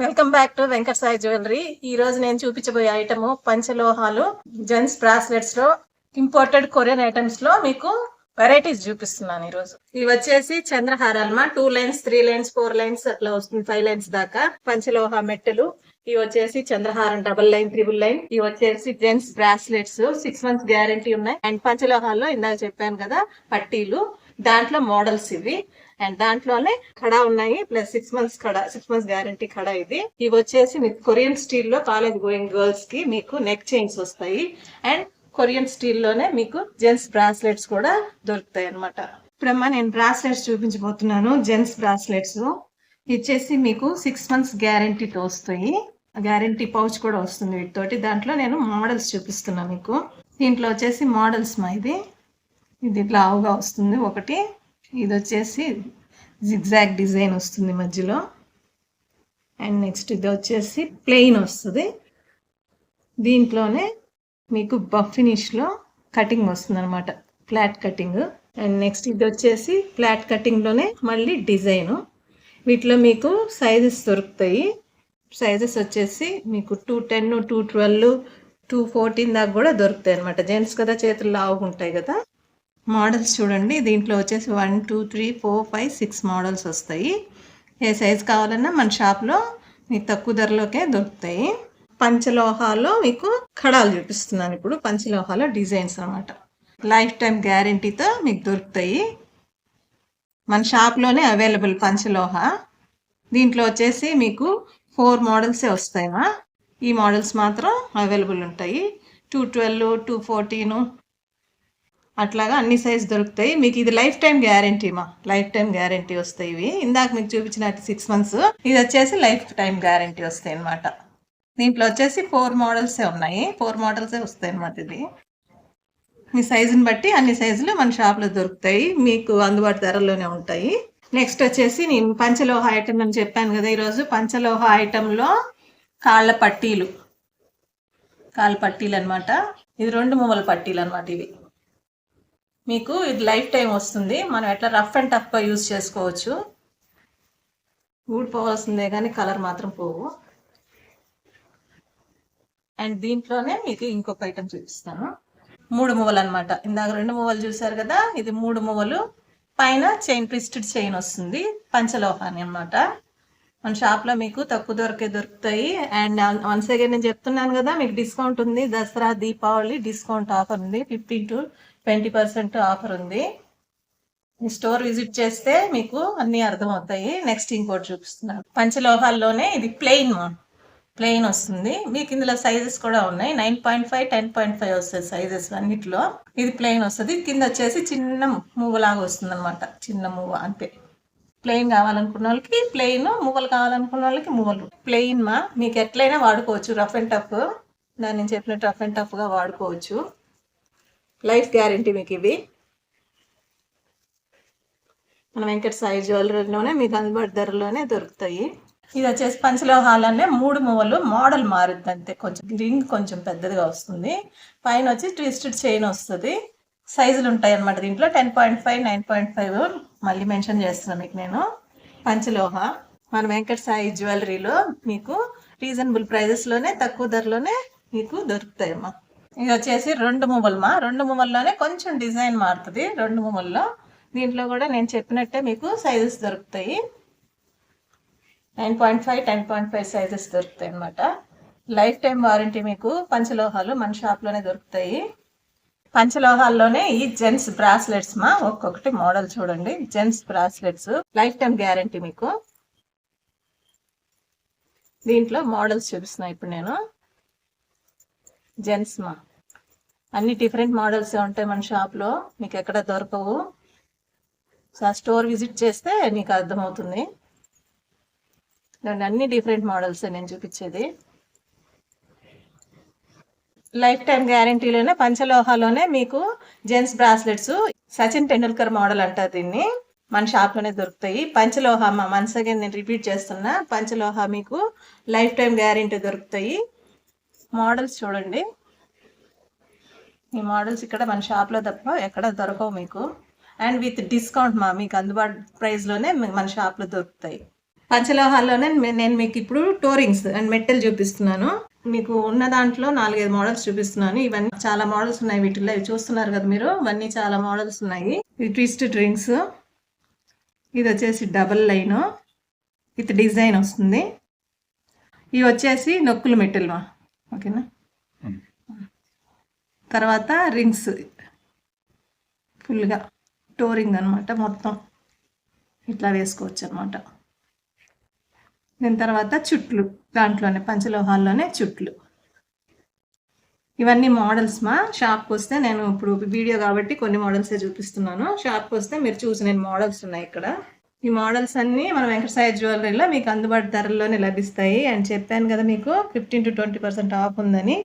Welcome back to Venkata Sai jewellery. ఈ రోజు నేను చూపించబోయే ఐటమ్ పంచలోహాలు జెంట్స్ బ్రాస్లెట్స్లో ఇంపోర్టెడ్ కొరియన్ ఐటమ్స్లో మీకు వెరైటీస్ చూపిస్తున్నాను ఈ రోజు. ఇవి వచ్చేసి చంద్రహారాలమా two lines three lines four lines అట్లా వస్తుంది ఫైవ్ లైన్స్ దాకా. పంచలోహ మెట్టెలు ఇవి వచ్చేసి చంద్రహారం డబల్ లైన్ త్రిబుల్ లైన్ ఇవి వచ్చేసి gents bracelets six months guarantee ఉన్నాయి. అండ్ పంచలోహాల్లో ఇందాక చెప్పాను కదా పట్టీలు. దాంట్లో మోడల్స్ ఇవి. అండ్ దాంట్లోనే కడా ఉన్నాయి. ప్లస్ సిక్స్ మంత్స్ కడా సిక్స్ మంత్స్ గ్యారంటీ కడా ఇది. ఇవి వచ్చేసి మీకు కొరియన్ స్టీల్లో కాలేజ్ గోయింగ్ గర్ల్స్కి మీకు నెక్ చైన్స్ వస్తాయి. అండ్ కొరియన్ స్టీల్లోనే మీకు జెంట్స్ బ్రాస్లెట్స్ కూడా దొరుకుతాయి అనమాట ఇప్పుడమ్మా నేను బ్రాస్లెట్స్ చూపించబోతున్నాను. జెంట్స్ బ్రాస్లెట్స్ ఇచ్చేసి మీకు సిక్స్ మంత్స్ గ్యారంటీతో వస్తాయి. గ్యారంటీ పౌచ్ కూడా వస్తుంది వీటితోటి. దాంట్లో నేను మోడల్స్ చూపిస్తున్నాను మీకు. దీంట్లో వచ్చేసి మోడల్స్ మా ఇది. ఇది ఇట్లా వస్తుంది. ఒకటి ఇది వచ్చేసి జిగ్జాగ్ డిజైన్ వస్తుంది మధ్యలో. అండ్ నెక్స్ట్ ఇది వచ్చేసి ప్లెయిన్ వస్తుంది. దీంట్లోనే మీకు బఫ్ ఫినిష్లో కటింగ్ వస్తుంది అనమాట ఫ్లాట్ కటింగ్ అండ్ నెక్స్ట్ ఇది వచ్చేసి ఫ్లాట్ కటింగ్లోనే మళ్ళీ డిజైను వీటిలో మీకు సైజెస్ దొరుకుతాయి. సైజెస్ వచ్చేసి మీకు two ten two twelve two fourteen దాకా కూడా దొరుకుతాయి అనమాట జెంట్స్ కదా చేతులు లావుగా ఉంటాయి కదా. మోడల్స్ చూడండి. దీంట్లో వచ్చేసి one two three four five six models వస్తాయి. ఏ సైజ్ కావాలన్నా మన షాప్లో మీకు తక్కువ ధరలోకే దొరుకుతాయి. పంచలోహాలో మీకు కడాలు చూపిస్తున్నాను ఇప్పుడు. పంచలోహాలో డిజైన్స్ అనమాట లైఫ్ టైం గ్యారంటీతో మీకు దొరుకుతాయి. మన షాప్లోనే అవైలబుల్ పంచలోహ. దీంట్లో వచ్చేసి మీకు ఫోర్ మోడల్సే వస్తాయమ్మా ఈ మోడల్స్ మాత్రం అవైలబుల్ ఉంటాయి. టూ ట్వెల్వ్ టూ ఫోర్టీను అట్లాగా అన్ని సైజ్ దొరుకుతాయి. మీకు ఇది లైఫ్ టైం గ్యారంటీ మా. లైఫ్ టైం గ్యారంటీ వస్తాయి ఇవి. ఇందాక మీకు చూపించిన సిక్స్ మంత్స్ ఇది వచ్చేసి లైఫ్ టైం గ్యారంటీ వస్తాయి అనమాట దీంట్లో వచ్చేసి ఫోర్ మోడల్సే ఉన్నాయి. ఫోర్ మోడల్సే వస్తాయి అనమాట ఇది మీ సైజుని బట్టి అన్ని సైజులు మన షాప్లో దొరుకుతాయి. మీకు అందుబాటు ధరల్లోనే ఉంటాయి. నెక్స్ట్ వచ్చేసి నేను పంచలోహ ఐటమ్ అని చెప్పాను కదా ఈరోజు. పంచలోహ ఐటెంలో కాళ్ళ పట్టీలు. కాళ్ళ పట్టీలు అనమాట ఇది రెండు మువ్వల పట్టీలు అనమాట ఇవి. మీకు ఇది లైఫ్ టైం వస్తుంది. మనం ఎట్లా రఫ్ అండ్ టఫ్గా యూజ్ చేసుకోవచ్చు. ఊడిపోవాల్సిందే కానీ కలర్ మాత్రం పోవు. అండ్ దీంట్లోనే మీకు ఇంకొక ఐటమ్ చూపిస్తాను. మూడు మువ్వలు అనమాట ఇందాక రెండు మువ్వలు చూసారు కదా ఇది మూడు మువ్వలు. పైన చైన్ ట్విస్టెడ్ చైన్ వస్తుంది. పంచలోహాని అనమాట మన షాప్లో మీకు తక్కువ దొరికే దొరుకుతాయి. అండ్ వన్స్ అగైన్ నేను చెప్తున్నాను కదా మీకు డిస్కౌంట్ ఉంది. దసరా దీపావళి డిస్కౌంట్ ఆఫర్ ఉంది. Fifteen to twenty percent offer ఉంది. ఈ స్టోర్ విజిట్ చేస్తే మీకు అన్ని అర్థమవుతాయి. నెక్స్ట్ ఇంకోటి చూపిస్తున్నాను. పంచలోహాల్లోనే ఇది ప్లెయిన్ ప్లెయిన్ వస్తుంది. మీకు ఇందులో సైజెస్ కూడా ఉన్నాయి. Nine point five ten point five వస్తాయి సైజెస్ అన్నిట్లో. ఇది ప్లెయిన్ వస్తుంది. కింద వచ్చేసి చిన్న మూవలాగా వస్తుంది అనమాట చిన్న మూవ అంతే. ప్లెయిన్ కావాలనుకున్న వాళ్ళకి ప్లెయిన్ మూవలు కావాలనుకున్న వాళ్ళకి మూవలు. ప్లెయిన్ మా. మీకు ఎట్లయినా వాడుకోవచ్చు. Rough and tough. దాన్ని నేను చెప్పినట్టు రఫ్ అండ్ టఫ్గా వాడుకోవచ్చు. లైఫ్ గ్యారంటీ మీకు ఇవి. మన వెంకట సాయి జ్యువెలరీలోనే మీకు అందుబాటు ధరలోనే దొరుకుతాయి. ఇది వచ్చేసి పంచలోహాలనే మూడు మువ్వలు మోడల్ మారుద్ది అంతే కొంచెం రింగ్ కొంచెం పెద్దదిగా వస్తుంది. పైన వచ్చి ట్విస్టెడ్ చైన్ వస్తుంది. సైజులు ఉంటాయి అన్నమాట దీంట్లో. Ten point five nine point five మళ్ళీ మెన్షన్ చేస్తున్నాను మీకు నేను. పంచలోహ. మన వెంకట సాయి జ్యువెలరీలో మీకు రీజనబుల్ ప్రైజెస్లోనే తక్కువ ధరలోనే మీకు దొరుకుతాయమ్మా. ఇది వచ్చేసి రెండు మువ్వలమా? రెండు మూమల్లోనే కొంచెం డిజైన్ మారుతుంది. రెండు మూమల్లో దీంట్లో కూడా నేను చెప్పినట్టే మీకు సైజెస్ దొరుకుతాయి. Nine point five ten point five sizes దొరుకుతాయి అనమాట లైఫ్ టైం వారంటీ మీకు పంచలోహాలు మన షాప్లోనే దొరుకుతాయి. పంచలోహాల్లోనే ఈ జెంట్స్ బ్రాస్లెట్స్ మా ఒక్కొక్కటి మోడల్ చూడండి. Gents bracelets. Life time guarantee మీకు. దీంట్లో మోడల్స్ చూపిస్తున్నా ఇప్పుడు నేను. జెంట్స్ మా. అన్ని డిఫరెంట్ మోడల్స్ ఉంటాయి మన షాప్లో మీకు ఎక్కడ దొరకవు. సో ఆ స్టోర్ విజిట్ చేస్తే నీకు అర్థమవుతుంది. అన్ని డిఫరెంట్ మోడల్స్ నేను చూపించేది. లైఫ్ టైం గ్యారంటీలోనే పంచలోహాలోనే మీకు gents bracelets Sachin Tendulkar model అంటారు దీన్ని. మన షాప్లోనే దొరుకుతాయి. పంచలోహ వన్స్ అగైన్ నేను రిపీట్ చేస్తున్నా. పంచలోహ మీకు లైఫ్ టైం గ్యారంటీ దొరుకుతాయి. మోడల్స్ చూడండి. ఈ మోడల్స్ ఇక్కడ మన షాప్లో తప్ప ఎక్కడ దొరకవు మీకు. అండ్ విత్ డిస్కౌంట్ మా మీకు అందుబాటు ప్రైస్లోనే మన షాప్లో దొరుకుతాయి. పంచలోహాల్లోనే నేను మీకు ఇప్పుడు టోరింగ్స్ అండ్ మెట్టెల్ చూపిస్తున్నాను. మీకు ఉన్న దాంట్లో నాలుగైదు మోడల్స్ చూపిస్తున్నాను. ఇవన్నీ చాలా మోడల్స్ ఉన్నాయి వీటిల్లో. ఇవి చూస్తున్నారు కదా మీరు? ఇవన్నీ చాలా మోడల్స్ ఉన్నాయి. ఇది ట్విస్ట్ డ్రింక్స్ ఇది వచ్చేసి డబల్ లైన్ విత్ డిజైన్ వస్తుంది. ఇవి వచ్చేసి నొక్కులు మెట్టెల్ ఓకేనా? తర్వాత రింగ్స్ ఫుల్గా టోరింగ్ అనమాట మొత్తం. ఇట్లా వేసుకోవచ్చు అనమాట దీని తర్వాత చుట్లు. దాంట్లోనే పంచలోహాల్లోనే చుట్లు. ఇవన్నీ మోడల్స్ మా. షాప్కి వస్తే నేను ఇప్పుడు వీడియో కాబట్టి కొన్ని మోడల్సే చూపిస్తున్నాను. షాప్కి వస్తే మీరు చూసిన మోడల్స్ ఉన్నాయి ఇక్కడ. ఈ మోడల్స్ అన్నీ మన వెంకటసాయి జ్యువెలరీలో మీకు అందుబాటు ధరల్లోనే లభిస్తాయి అండ్ చెప్పాను కదా మీకు. Fifteen to twenty percent off ఉందని.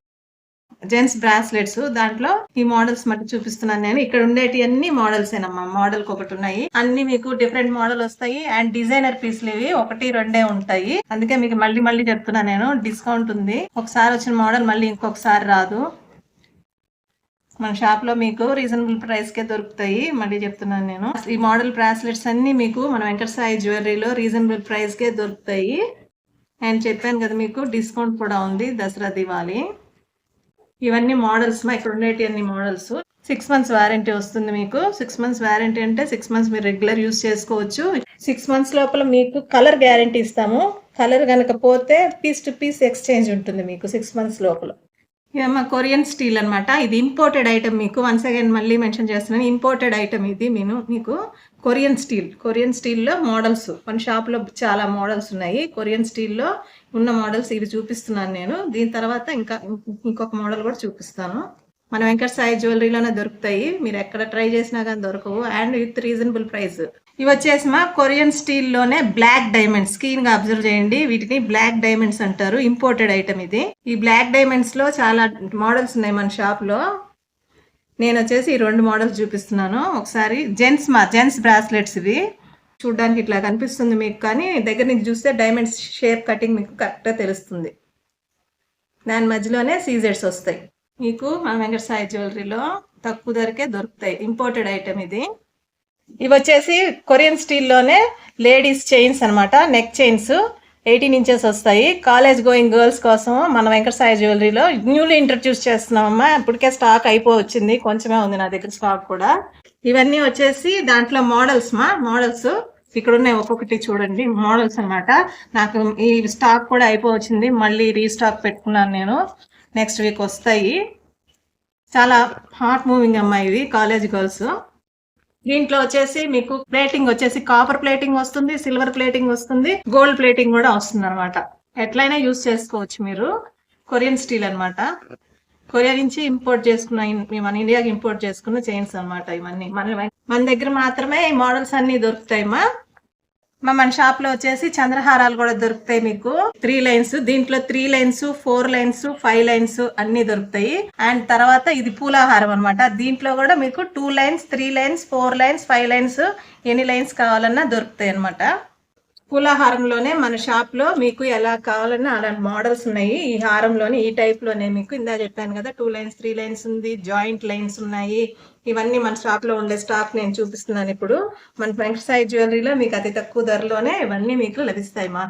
జెంట్స్ బ్రాస్లెట్స్ దాంట్లో ఈ మోడల్స్ మట్టి చూపిస్తున్నాను నేను. ఇక్కడ ఉండేటి అన్ని మోడల్స్ ఏనమ్మా. మోడల్ ఒకటి ఉన్నాయి. అన్ని మీకు డిఫరెంట్ మోడల్ వస్తాయి. అండ్ డిజైనర్ పీస్లు ఇవి ఒకటి రెండే ఉంటాయి. అందుకే మీకు మళ్ళీ మళ్ళీ చెప్తున్నా నేను. డిస్కౌంట్ ఉంది. ఒకసారి వచ్చిన మోడల్ మళ్ళీ ఇంకొకసారి రాదు. మన షాప్లో మీకు రీజనబుల్ ప్రైస్ కే దొరుకుతాయి. మళ్ళీ చెప్తున్నాను నేను. ఈ మోడల్ బ్రాస్లెట్స్ అన్ని మీకు మన వెంకట సాయి జ్యువెలరీలో రీజనబుల్ ప్రైస్ కే దొరుకుతాయి. అండ్ చెప్పాను కదా మీకు డిస్కౌంట్ కూడా ఉంది దసరా దివాళీ. ఇవన్నీ మోడల్స్ మా ఇక్కడ ఉండేటి అన్ని మోడల్స్ సిక్స్ మంత్స్ వారంటీ వస్తుంది మీకు. సిక్స్ మంత్స్ వారంటీ అంటే సిక్స్ మంత్స్ మీరు రెగ్యులర్ యూస్ చేసుకోవచ్చు. సిక్స్ మంత్స్ లోపల మీకు కలర్ గ్యారంటీ ఇస్తాము. కలర్ కనుక పోతే పీస్ టు పీస్ ఎక్స్చేంజ్ ఉంటుంది మీకు సిక్స్ మంత్స్ లోపల. ఇదమ్మా కొరియన్ స్టీల్ అనమాట ఇది ఇంపోర్టెడ్ ఐటమ్ మీకు. వన్స్ అగైన్ మళ్ళీ మెన్షన్ చేస్తున్నాను ఇంపోర్టెడ్ ఐటమ్ ఇది నేను మీకు కొరియన్ స్టీల్. కొరియన్ స్టీల్లో మోడల్స్. మన షాప్లో చాలా మోడల్స్ ఉన్నాయి. కొరియన్ స్టీల్లో ఉన్న మోడల్స్ ఇవి చూపిస్తున్నాను నేను. దీని తర్వాత ఇంకా ఇంకొక మోడల్ కూడా చూపిస్తాను. మన వెంకట సాయి జ్యువెలరీలోనే దొరుకుతాయి. మీరు ఎక్కడ ట్రై చేసినా కానీ దొరకవు. And with reasonable price. ఇవి వచ్చేసి మా కొరియన్ స్టీల్లోనే బ్లాక్ డైమండ్స్. స్కీన్గా అబ్జర్వ్ చేయండి. వీటిని బ్లాక్ డైమండ్స్ అంటారు. ఇంపోర్టెడ్ ఐటమ్ ఇది. ఈ బ్లాక్ డైమండ్స్లో చాలా మోడల్స్ ఉన్నాయి మన షాప్లో నేను వచ్చేసి ఈ రెండు మోడల్స్ చూపిస్తున్నాను. ఒకసారి జెంట్స్ మా జెంట్స్ బ్రాస్లెట్స్ ఇవి. చూడడానికి ఇట్లా కనిపిస్తుంది మీకు కానీ దగ్గర నుంచి చూస్తే డైమండ్స్ షేప్ కటింగ్ మీకు కరెక్ట్గా తెలుస్తుంది. దాని మధ్యలోనే సీజర్స్ వస్తాయి. మీకు మా వెంకట సాయి జ్యువెలరీలో తక్కువ ధరకే దొరుకుతాయి. ఇంపోర్టెడ్ ఐటమ్ ఇది. ఇవి వచ్చేసి కొరియన్ స్టీల్లోనే లేడీస్ చైన్స్ అనమాట నెక్ చైన్స్. ఎయిటీన్ ఇంచెస్ వస్తాయి. కాలేజ్ గోయింగ్ గర్ల్స్ కోసం మన వెంకట సాయి జ్యువెలరీలో న్యూలీ ఇంట్రడ్యూస్ చేస్తున్నామమ్మా. ఇప్పటికే స్టాక్ అయిపో వచ్చింది కొంచెమే ఉంది నా దగ్గర స్టాక్ కూడా. ఇవన్నీ వచ్చేసి దాంట్లో మోడల్స్ మా మోడల్స్ ఇక్కడ ఉన్నాయి ఒక్కొక్కటి చూడండి. మోడల్స్ అన్నమాట. నాకు ఈ స్టాక్ కూడా అయిపోవచ్చింది. మళ్ళీ రీస్టాక్ పెట్టుకున్నాను నేను. నెక్స్ట్ వీక్ వస్తాయి. చాలా హాట్ మూవింగ్ అమ్మాయి ఇవి కాలేజ్ గర్ల్స్. దీంట్లో వచ్చేసి మీకు ప్లేటింగ్ వచ్చేసి కాపర్ ప్లేటింగ్ వస్తుంది సిల్వర్ ప్లేటింగ్ వస్తుంది గోల్డ్ ప్లేటింగ్ కూడా వస్తుంది అనమాట ఎట్లయినా యూస్ చేసుకోవచ్చు మీరు. కొరియన్ స్టీల్ అన్నమాట. కొరియా నుంచి ఇంపోర్ట్ చేసుకున్న మన ఇండియాకి ఇంపోర్ట్ చేసుకున్న చైన్స్ అనమాట ఇవన్నీ. మన మన దగ్గర మాత్రమే ఈ మోడల్స్ అన్ని దొరుకుతాయి మా మన షాప్లో వచ్చేసి చంద్రహారాలు కూడా దొరుకుతాయి మీకు. త్రీ లైన్స్ దీంట్లో three lines four lines five lines అన్ని దొరుకుతాయి. అండ్ తర్వాత ఇది పూలాహారం అన్నమాట. దీంట్లో కూడా మీకు two lines three lines four lines five lines ఎన్ని లైన్స్ కావాలన్నా దొరుకుతాయి అన్నమాట పూలాహారంలోనే మన షాప్లో మీకు ఎలా కావాలన్నా అలాంటి మోడల్స్ ఉన్నాయి. ఈ హారంలోనే ఈ టైప్లోనే మీకు ఇందా చెప్పాను కదా టూ లైన్స్ త్రీ లైన్స్ ఉంది జాయింట్ లైన్స్ ఉన్నాయి. ఇవన్నీ మన షాప్లో ఉండే స్టాక్ నేను చూపిస్తున్నాను ఇప్పుడు. మన ఫ్రెంచ్ సాయి జ్యువెలరీలో మీకు అతి తక్కువ ధరలోనే ఇవన్నీ మీకు లభిస్తాయి మా